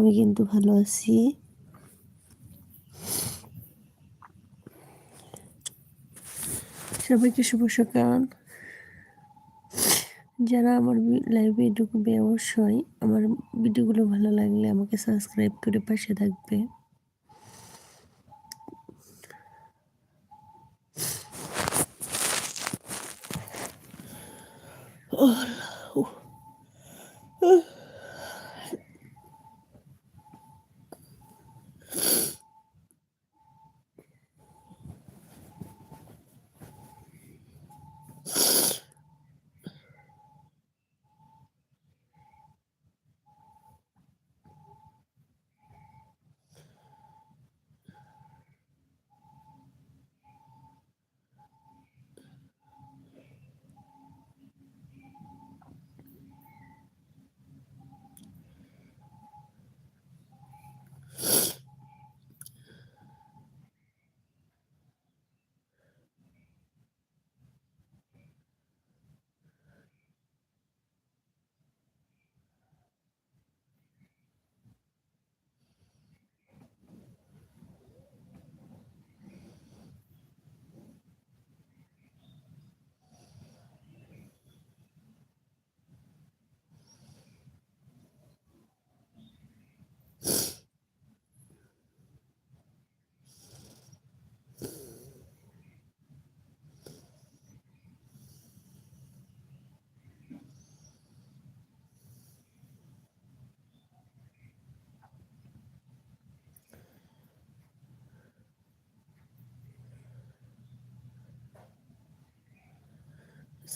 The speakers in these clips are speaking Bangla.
আমি কিন্তু ভালো আছি। সবাইকে শুভ সকাল। যারা আমার লাইভে ঢুকবে অবশ্যই আমার ভিডিওগুলো ভালো লাগলে আমাকে সাবস্ক্রাইব করে পাশে থাকবে।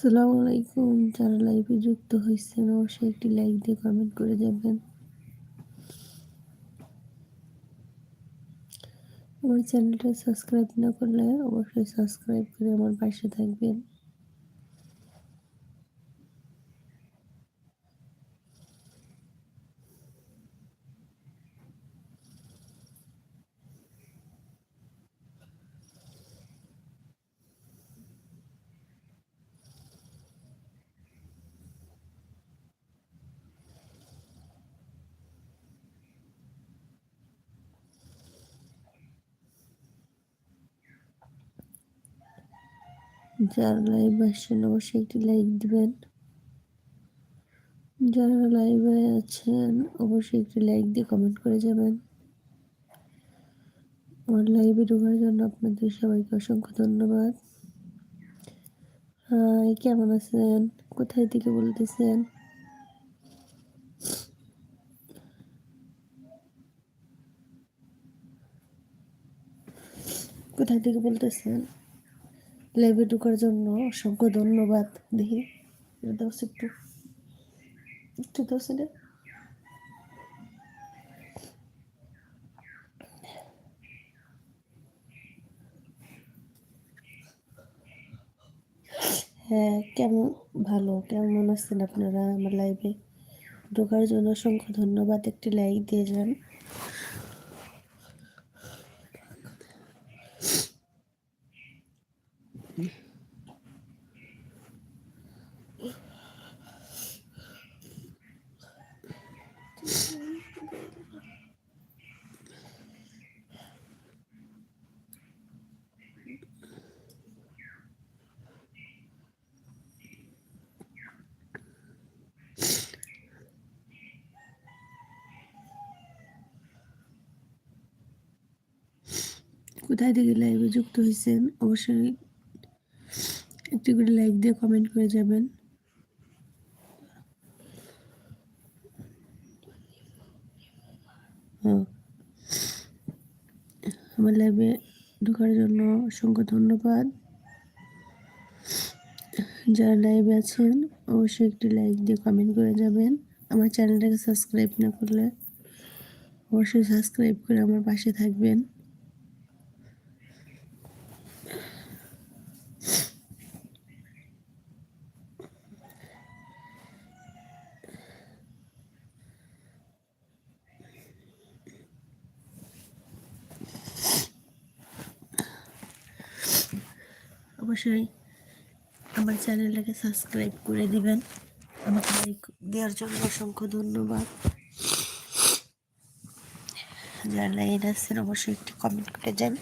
আসসালামু আলাইকুম। যারা লাইভে যুক্ত হয়েছেন অবশ্যই একটি লাইক দিয়ে কমেন্ট করে যাবেন। আমার চ্যানেলটা সাবস্ক্রাইব না করলে অবশ্যই সাবস্ক্রাইব করে আমার পাশে থাকবেন। যারা লাইভ আসছেন, অবশ্যই একটি লাইক দিবেন। যারা লাইভে আছেন, অবশ্যই একটি লাইক দিয়ে কমেন্ট করে যাবেন। আমার লাইভে ঢোকার জন্য আপনাদের সবাইকে অসংখ্য ধন্যবাদ। হাই, কেমন আছেন? কোথায় থেকে বলতেছেন? কোথায় থেকে বলতেছেন? লাইভে ঢোকার জন্য অসংখ্য ধন্যবাদ, দেখি। একটু একটু। হ্যাঁ কেমন, ভালো। কেমন আছেন আপনারা আমার লাইভে ঢোকার জন্য অসংখ্য ধন্যবাদ। একটি লাইক দিয়ে যান। কোথায় থেকে লাইভে যুক্ত হয়েছেন, অবশ্যই একটি করে লাইক দিয়ে কমেন্ট করে যাবেন। হ্যাঁ। আমার লাইভে ঢোকার জন্য অসংখ্য ধন্যবাদ। যারা লাইভে আছেন, অবশ্যই একটি লাইক দিয়ে কমেন্ট করে যাবেন। আমার চ্যানেলটাকে সাবস্ক্রাইব না করলে অবশ্যই সাবস্ক্রাইব করে আমার পাশে থাকবেন। অবশ্যই আমার চ্যানেলটাকে সাবস্ক্রাইব করে দিবেন। আমাকে লাইক দেওয়ার জন্য অসংখ্য ধন্যবাদ। যারা লাইন আসছেন অবশ্যই একটি কমেন্ট করে যান।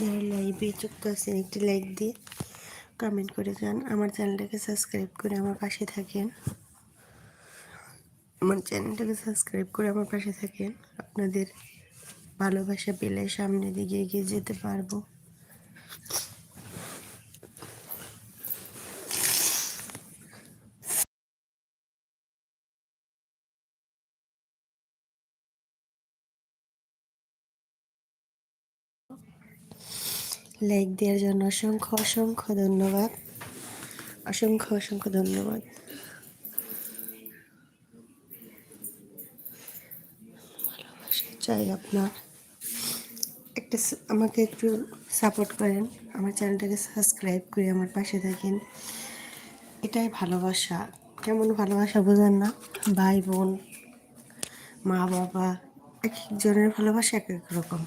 যারা লাইভে যুক্ত আছেন, একটি লাইক দিয়ে কমেন্ট করে যান। আমার চ্যানেলটাকে সাবস্ক্রাইব করে আমার পাশে থাকেন। আমার চ্যানেলটাকে সাবস্ক্রাইব করে আমার পাশে থাকেন। আপনাদের ভালোবাসা পেলে সামনের দিকে এগিয়ে যেতে পারব। লাইক দেওয়ার জন্য অসংখ্য অসংখ্য ধন্যবাদ। অসংখ্য অসংখ্য ধন্যবাদ। ভালোবাসা চাই আপনার। একটা আমাকে একটু সাপোর্ট করেন। আমার চ্যানেলটাকে সাবস্ক্রাইব করে আমার পাশে থাকেন। এটাই ভালোবাসা। কেমন ভালোবাসা বোঝেন না? ভাই, বোন, মা, বাবা এক একজনের ভালোবাসা এক এক রকম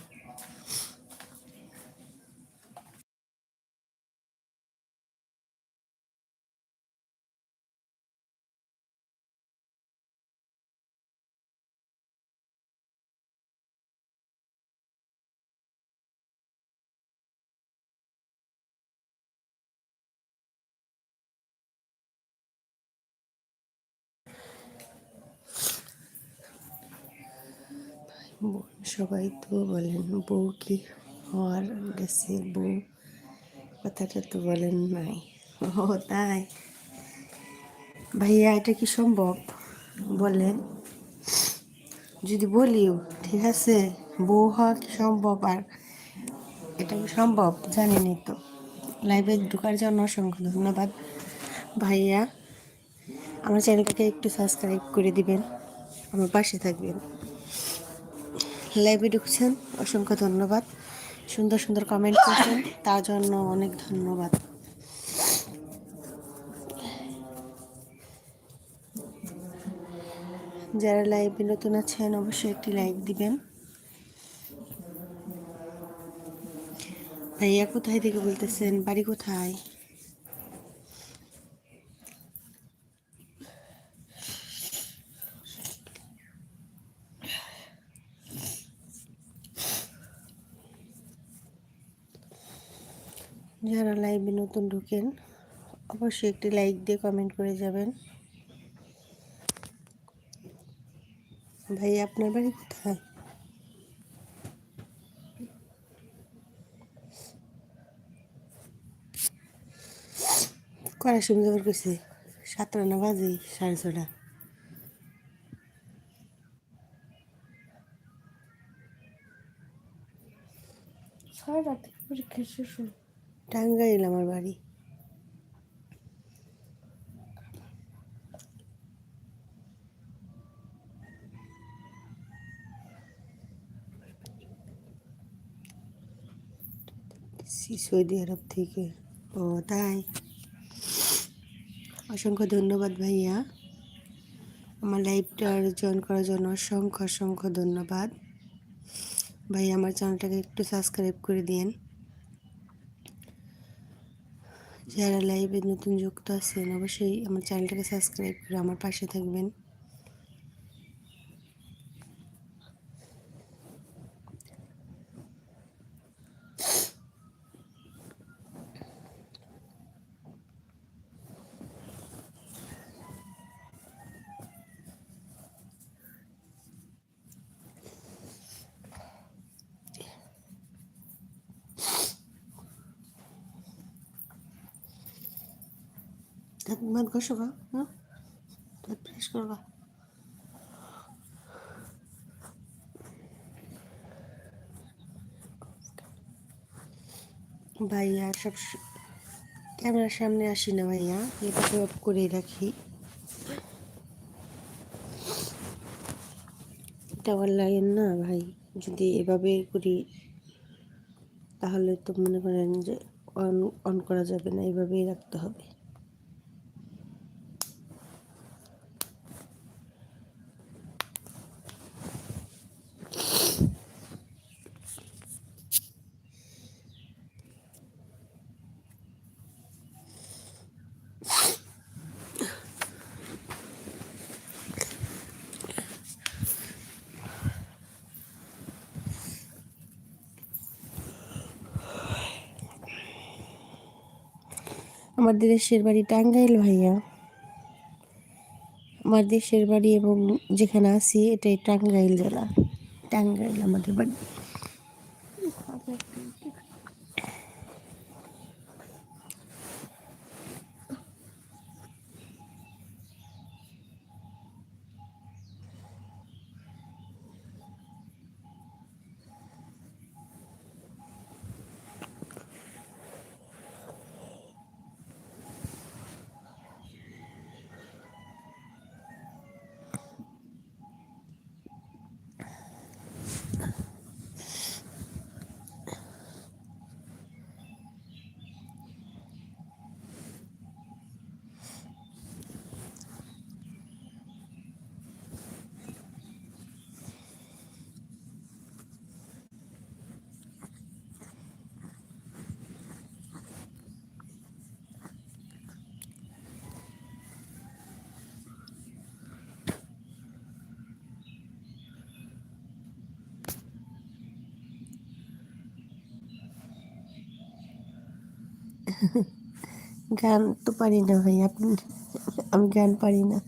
বোন সবাই তো বলেন বউ কি হওয়ার গেছে বউ? কথাটা তো বলেন নাই। ও তাই? ভাইয়া, এটা কি সম্ভব? বলেন। যদি বলিও ঠিক আছে, বউ হওয়া কি সম্ভব আর এটা কি সম্ভব? জানিনি তো। লাইভে ঢোকার জন্য অসংখ্য ধন্যবাদ। ভাইয়া, আমার চ্যানেলটাকে একটু সাবস্ক্রাইব করে দিবেন। আমার পাশে থাকবেন। লাইভে ঢুকছেন, অসংখ্য ধন্যবাদ। সুন্দর সুন্দর কমেন্ট করছেন, তার জন্য অনেক ধন্যবাদ। যারা লাইভে নতুন আছেন, অবশ্যই একটি লাইক দিবেন। ভাইয়া কোথায় থেকে বলতেছেন? বাড়ি কোথায়? যারা লাইভে নতুন ঢুকেন, অবশ্যই একটি লাইক দিয়ে কমেন্ট করে যাবেন। ভাই, আপনার বাড়ি কোথায়? কড়া সময় যাবার করছে? সাতটা না বাজে? সাড়ে ছটা সাড়ে রাতে পরীক্ষা শেষ টাঙ্গাইল আমার বাড়ি। সৌদি আরব থেকে। ও, তাই? অসংখ্য ধন্যবাদ ভাইয়া। আমার লাইভটা জয়েন করার জন্য অসংখ্য অসংখ্য ধন্যবাদ। ভাই আমার চ্যানেলটাকে একটু সাবস্ক্রাইব করে দিন যারা লাইভে নতুন যুক্ত আছেন অবশ্যই আমার চ্যানেলটাকে সাবস্ক্রাইব করে আমার পাশে থাকবেন। দাঁত মাত ঘষো গা দাঁত ব্রাশ ভাইয়া সব ক্যামেরার সামনে আসি না ভাইয়া এটা অফ করে রাখি এটা অনলাইন না ভাই যদি এভাবে করি তাহলে তো মনে করেন যে অন অন করা যাবে না এইভাবেই রাখতে হবে আমার দেশের বাড়ি টাঙ্গাইল ভাইয়া। আমার দেশের বাড়ি এবং যেখানে আছি এটাই টাঙ্গাইল জেলা। টাঙ্গাইল আমাদের বাড়ি। গান তো পারি না ভাই, আপনি, আমি গান পারি না।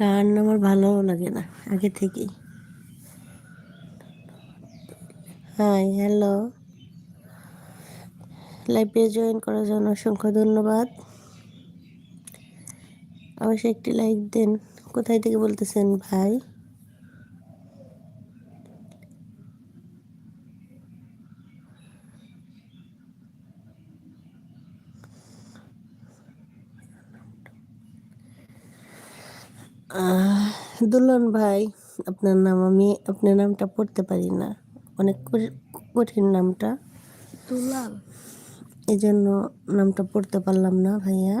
গান আমার ভালো লাগে না, আগে থেকেই। হাই হ্যালো লাইভে জয়েন করার জন্য অসংখ্য ধন্যবাদ। অবশ্যই একটি লাইক দেন। কোথায় থেকে বলতেছেন ভাই? দুলন ভাই, আপনার নাম আমি, আপনার নামটা পড়তে পারি না। অনেক কঠিন নামটা। দুলাল। এই জন্য নামটা পড়তে পারলাম না ভাইয়া।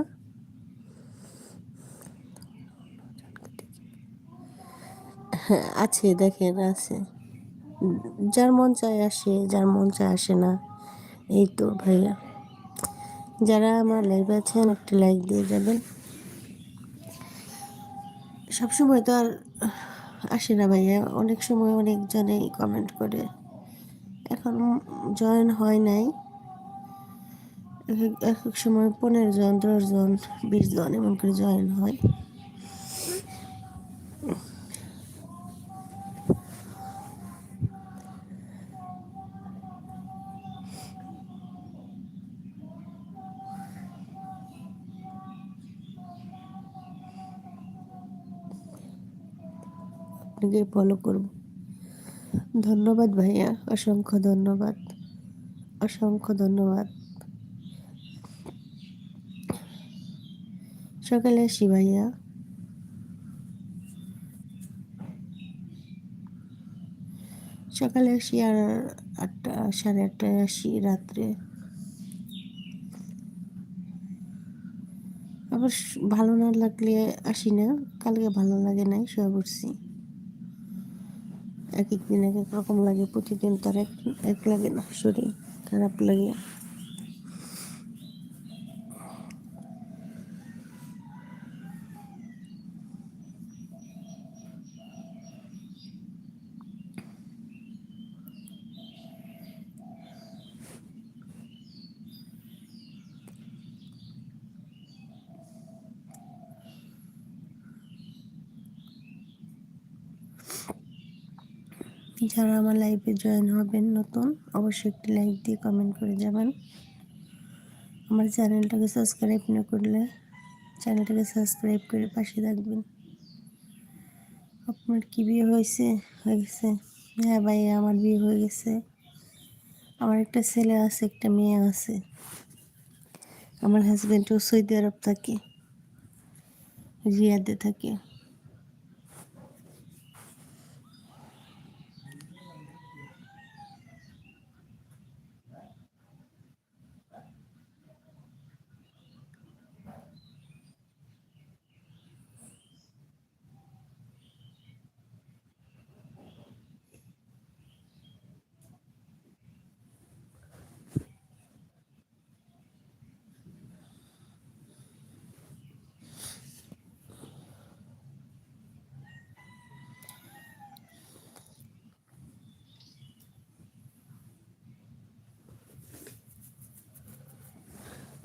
হ্যাঁ আছে দেখেন আছে। যার মন চায় আসে যার মন চায় আসে না এই তো ভাইয়া। যারা আমার লাইভ আছেন একটা লাইক দিয়ে যাবেন। সবসময় তো আর আসে না ভাইয়া অনেক সময় অনেকজনেই কমেন্ট করে। এখন জয়েন হয় নাই। এক, এক- সময় পনেরো জন, দশ জন, বিশ জন এমন করে জয়েন হয়। আপনাকে ফলো করব। ধন্যবাদ ভাইয়া, অসংখ্য ধন্যবাদ অসংখ্য ধন্যবাদ। সকালে আসি ভাইয়া। সকালে আসি আর আটটা, সাড়ে আটটায় আসি রাত্রে। আবার ভালো না লাগলে আসি না, কালকে ভালো লাগে নাই, শুয়ে পড়ছি। এক একদিন এক এক রকম লাগে, প্রতিদিন তার এক এক লাগে না, শরীর খারাপ লাগে। যারা আমার লাইভে জয়েন হবেন নতুন, অবশ্যই একটি লাইক দিয়ে কমেন্ট করে যাবেন। আমার চ্যানেলটাকে সাবস্ক্রাইব না করলে চ্যানেলটাকে সাবস্ক্রাইব করে পাশে থাকবেন। আপনার কি বিয়ে হয়েছে? হয়ে গেছে হ্যাঁ ভাই, আমার বিয়ে হয়ে গেছে। আমার একটা ছেলে আছে, একটা মেয়ে আছে। আমার হাজব্যান্ডও সৌদি আরব থাকে, রিয়াদে থাকে।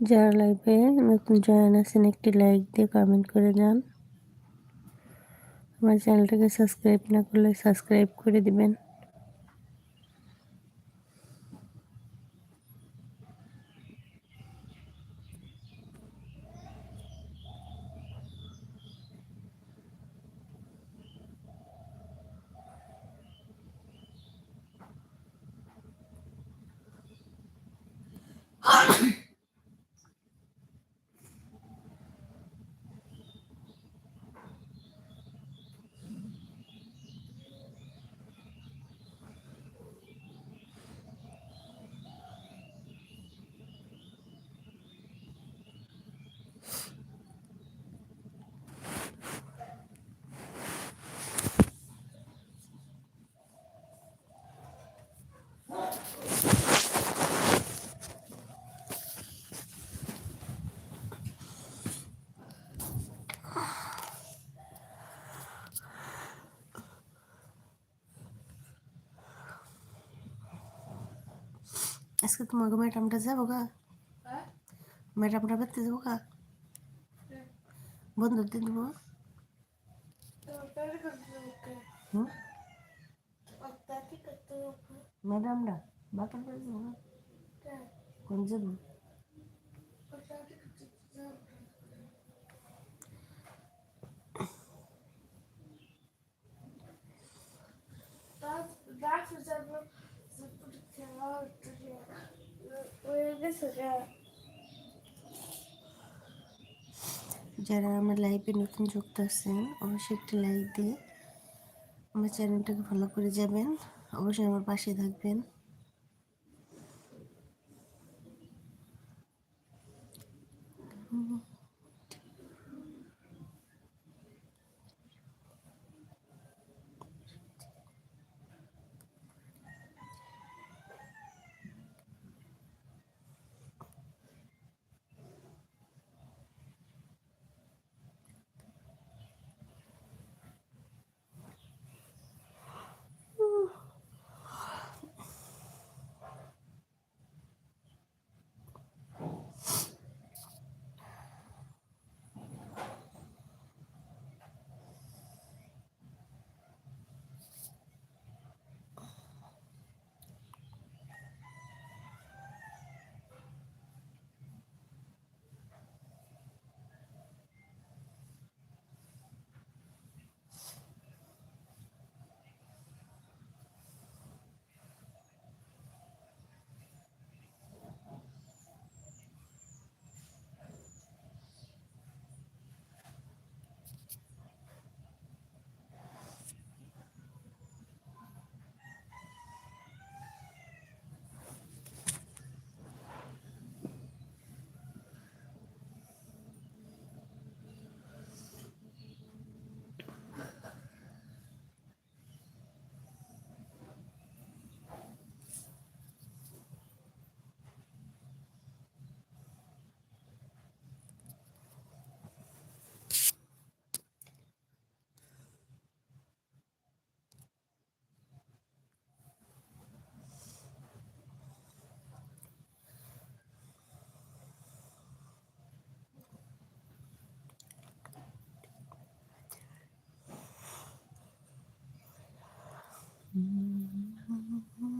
যারা লাইভে নতুন জয়েন আছেন, একটি লাইক দিয়ে কমেন্ট করে যান। আমার চ্যানেলটাকে সাবস্ক্রাইব না করলে সাবস্ক্রাইব করে দিবেন। আজকে তোমাকে ম্যাডামটা যাবো গা ম্যাডামটা বেড়তে যাবো গা বন্ধুর দিন দেবো হুম ম্যাডামটা বাতার করে যাবো গা কোন যাবো Dafür sind wir so gute Theater. Wir wissen ja. যারা আমার লাইফে নতুন যুক্ত আছেন, অবশ্যই একটি লাইক দিয়ে আমার চ্যানেলটাকে ফলো করে যাবেন। অবশ্যই আমার পাশে থাকবেন। 嗯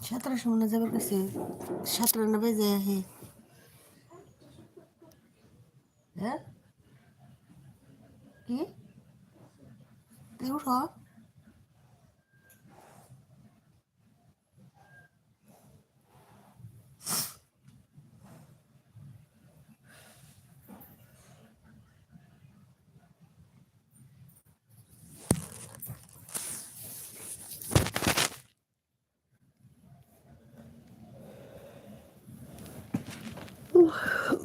সতেরোশো মনে যাবে কাছে সতেরো না বেজে khẩu.